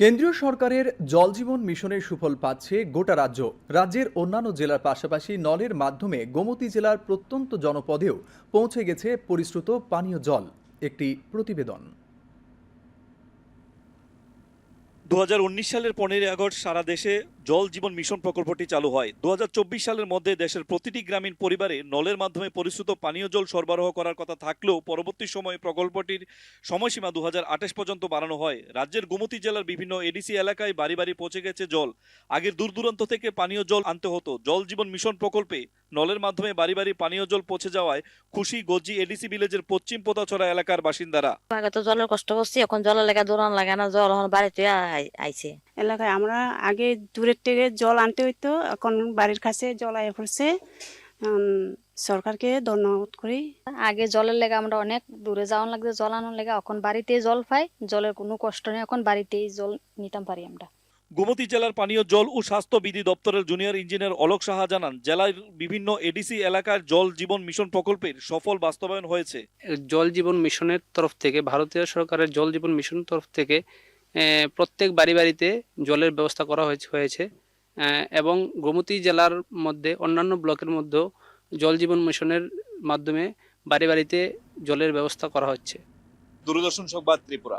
কেন্দ্রীয় সরকারের জলজীবন মিশনের সুফল পাচ্ছে গোটা রাজ্য। রাজ্যের অন্যান্য জেলার পাশাপাশি নলের মাধ্যমে গোমতী জেলার প্রত্যন্ত জনপদেও পৌঁছে গেছে পরিশ্রুত পানীয় জল। একটি প্রতিবেদন। দু হাজার উনিশ সালের পনেরোই আগস্ট সারা দেশে জল জীবন মিশন প্রকল্পটি চালু হয়। দুহাজার চব্বিশ সালের মধ্যে দেশের প্রতিটি গ্রামীণ পরিবারে নলের মাধ্যমে পরিশ্রুত পানীয় জল সরবরাহ করার কথা থাকলেও পরবর্তী সময়ে প্রকল্পটির সময়সীমা দু পর্যন্ত বাড়ানো হয়। রাজ্যের গোমতী জেলার বিভিন্ন এডিসি এলাকায় বাড়ি বাড়ি পৌঁছে গেছে জল। আগের দূর দূরান্ত থেকে পানীয় জল আনতে হতো। জল জীবন মিশন প্রকল্পে নলের মাধ্যমে বাড়ি বাড়ি পানীয় জল পৌঁছে যাওয়ায় খুশি গজ্জি এডিসি ভিলেজের পশ্চিম পোতাছড়া এলাকার বাসিন্দারা। আগে তো জলের কষ্ট করছি, এখন জলের লেগে দৌড়ান লাগে না, জল এখন বাড়িতে আইছে। এলাকায়। আমরা আগে দূরের থেকে জল আনতে হইতো এখন বাড়ির কাছে জল আয় পড়ছে। সরকারকে ধন্যবাদ করি। আগে জলের লেগে আমরা অনেক দূরে যাওয়ার লাগছে জল আনার লেগে। এখন বাড়িতেই জল পাই জলের কোনো কষ্ট নেই। এখন বাড়িতেই জল নিতাম পারি আমরা। গোমতী জেলার পানীয় জল ও স্বাস্থ্য বিধি দপ্তরের জুনিয়র ইঞ্জিনিয়ার অলোক সাহা জানান জেলার বিভিন্ন এডিসি এলাকার জল জীবন মিশন প্রকল্পের সফল বাস্তবায়ন হয়েছে। জল জীবন মিশনের তরফ থেকে ভারতীয় সরকারের জল জীবন মিশনের তরফ থেকে প্রত্যেক বাড়ি বাড়িতে জলের ব্যবস্থা করা হয়েছে এবং গোমতী জেলার মধ্যে, অন্যান্য ব্লকের মধ্যেও জল জীবন মিশনের মাধ্যমে বাড়ি বাড়িতে জলের ব্যবস্থা করা হচ্ছে। দূরদর্শন সংবাদ ত্রিপুরা।